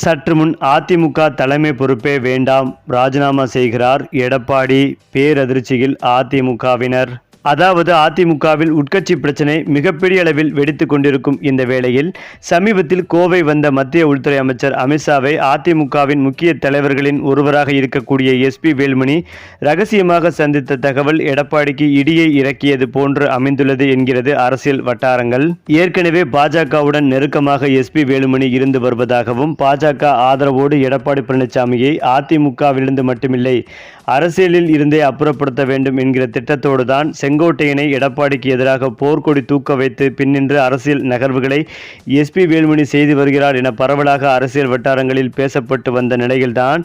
சற்று முன் அதிமுக தலைமை பொறுப்பே வேண்டாம் ராஜினாமா செய்கிறார் எடப்பாடி. பேரதிர்ச்சியில் அதிமுகவினர். அதாவது அதிமுகவில் உட்கட்சி பிரச்சனை மிகப்பெரிய அளவில் வெடித்துக் கொண்டிருக்கும் இந்த வேளையில் சமீபத்தில் கோவை வந்த மத்திய உள்துறை அமைச்சர் அமித்ஷாவை அதிமுகவின் முக்கிய தலைவர்களின் ஒருவராக இருக்கக்கூடிய எஸ்பி வேல்மணி ரகசியமாக சந்தித்த தகவல் எடப்பாடிக்கு இடியை இறக்கியது போன்று அமைந்துள்ளது என்கிறது அரசியல் வட்டாரங்கள். ஏற்கனவே பாஜகவுடன் நெருக்கமாக எஸ்பி வேலுமணி இருந்து வருவதாகவும் பாஜக ஆதரவோடு எடப்பாடி பழனிசாமியை அதிமுகவிலிருந்து மட்டுமில்லை அரசியலில் இருந்தே அப்புறப்படுத்த வேண்டும் என்கிற திட்டத்தோடு தான் செங்கோட்டையனை எடப்பாடிக்கு எதிராக போர்க்கொடி தூக்க வைத்து பின்னின்று அரசியல் நகர்வுகளை எஸ்பி வேலுமணி செய்து வருகிறார் என பரவலாக அரசியல் வட்டாரங்களில் பேசப்பட்டு வந்த நிலையில்தான்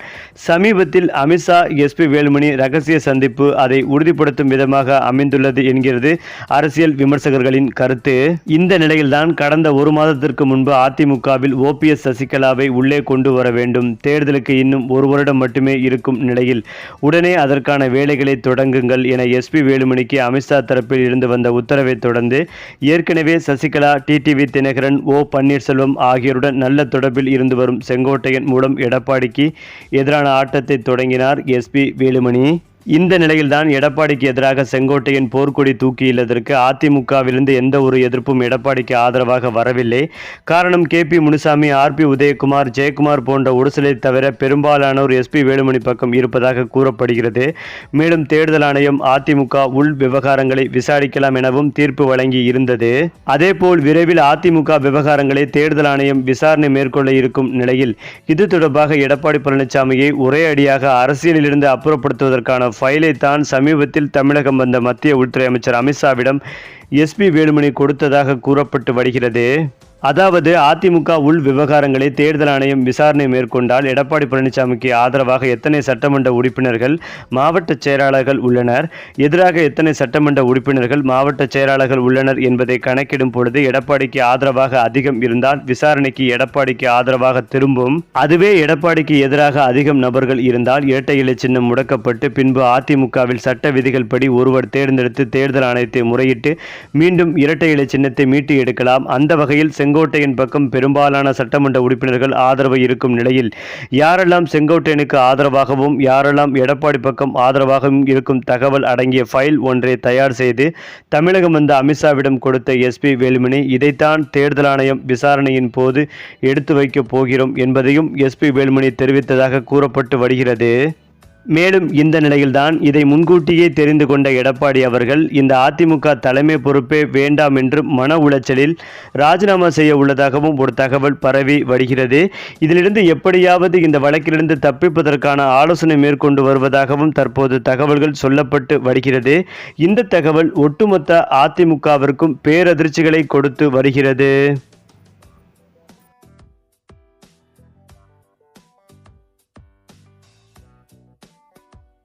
சமீபத்தில் அமித்ஷா எஸ்பி வேலுமணி ரகசிய சந்திப்பு அதை உறுதிப்படுத்தும் விதமாக அமைந்துள்ளது என்கிறது அரசியல் விமர்சகர்களின் கருத்து. இந்த நிலையில்தான் கடந்த ஒரு மாதத்திற்கு முன்பு அதிமுகவில் ஓபிஎஸ் சசிகலாவை உள்ளே கொண்டு வர வேண்டும். தேர்தலுக்கு இன்னும் ஒரு வருடம் மட்டுமே இருக்கும் நிலையில். உடனே அதற்கான வேலைகளை தொடங்குங்கள் என எஸ்பி வேலுமணிக்கு அமித்ஷா தரப்பில் இருந்து வந்த உத்தரவை தொடர்ந்து ஏற்கனவே சசிகலா டிடிவி தினகரன் ஓ பன்னீர்செல்வம் ஆகியோருடன் நல்ல தொடர்பில் இருந்து வரும் செங்கோட்டையன் மூலம் எடப்பாடிக்கு எதிரான ஆட்டத்தை தொடங்கினார் எஸ்பி வேலுமணி. இந்த நிலையில்தான் எடப்பாடிக்கு எதிராக செங்கோட்டையின் போர்க்கொடி தூக்கியுள்ளதற்கு அதிமுகவிலிருந்து எந்த ஒரு எதிர்ப்பும் எடப்பாடிக்கு ஆதரவாக வரவில்லை. காரணம் K P Munusamy R B Udhayakumar Jayakumar போன்ற ஒரு தவிர பெரும்பாலானோர் எஸ்பி வேலுமணி பக்கம் இருப்பதாக கூறப்படுகிறது. மேலும் தேர்தல் ஆணையம் அதிமுக உள் விவகாரங்களை விசாரிக்கலாம் எனவும் தீர்ப்பு வழங்கி இருந்தது. அதேபோல் விரைவில் அதிமுக விவகாரங்களை தேர்தல் ஆணையம் விசாரணை மேற்கொள்ள இருக்கும் நிலையில் இது தொடர்பாக எடப்பாடி பழனிசாமியை ஒரே அடியாக அரசியலிலிருந்து அப்புறப்படுத்துவதற்கான ஃபைலை தான் சமீபத்தில் தமிழகம் வந்த மத்திய உள்துறை அமைச்சர் அமித்ஷாவிடம் எஸ்பி வேலுமணி கொடுத்ததாக கூறப்பட்டு வருகிறது. அதாவது அதிமுக உள் விவகாரங்களை தேர்தல் ஆணையம் விசாரணை மேற்கொண்டால் எடப்பாடி பழனிசாமிக்கு ஆதரவாக எத்தனை சட்டமன்ற உறுப்பினர்கள் மாவட்ட செயலாளர்கள் உள்ளனர்? எதிராக எத்தனை சட்டமன்ற உறுப்பினர்கள் மாவட்ட செயலாளர்கள் உள்ளனர் என்பதை கணக்கிடும் பொழுது எடப்பாடிக்கு ஆதரவாக அதிகம் இருந்தால் விசாரணைக்கு எடப்பாடிக்கு ஆதரவாக திரும்பும். அதுவே எடப்பாடிக்கு எதிராக அதிகம் நபர்கள் இருந்தால் இரட்டை இலை சின்னம் முடக்கப்பட்டு பின்பு அதிமுகவில் சட்ட விதிகள் படி ஒருவர் தேர்ந்தெடுத்து தேர்தல் ஆணையத்தை முறையிட்டு மீண்டும் இரட்டை இலை சின்னத்தை மீட்டு எடுக்கலாம். அந்த வகையில் செங்கோட்டையின் பக்கம் பெரும்பாலான சட்டமன்ற உறுப்பினர்கள் ஆதரவு இருக்கும் நிலையில் யாரெல்லாம் செங்கோட்டையனுக்கு ஆதரவாகவும் யாரெல்லாம் எடப்பாடி பக்கம் ஆதரவாகவும் இருக்கும் தகவல் அடங்கிய ஃபைல் ஒன்றை தயார் செய்து தமிழகம் வந்த அமித்ஷாவிடம் கொடுத்த எஸ்பி வேலுமணி இதைத்தான் தேர்தல் ஆணையம் விசாரணையின் போது எடுத்து வைக்கப் போகிறோம் என்பதையும் எஸ்பி வேலுமணி தெரிவித்ததாக கூறப்பட்டு வருகிறது. மேலும் இந்த நிலையில்தான் இதை முன்கூட்டியே தெரிந்து கொண்ட எடப்பாடி அவர்கள் இந்த அதிமுக தலைமை பொறுப்பே வேண்டாம் என்று மன உளைச்சலில் ராஜினாமா செய்ய உள்ளதாகவும் ஒரு தகவல் பரவி வருகிறது. இதிலிருந்து எப்படியாவது இந்த வழக்கிலிருந்து தப்பிப்பதற்கான ஆலோசனை மேற்கொண்டு வருவதாகவும் தற்போது தகவல்கள் சொல்லப்பட்டு வருகிறது. இந்த தகவல் ஒட்டுமொத்த அதிமுகவிற்கும் பேரதிர்ச்சிகளை கொடுத்து வருகிறது.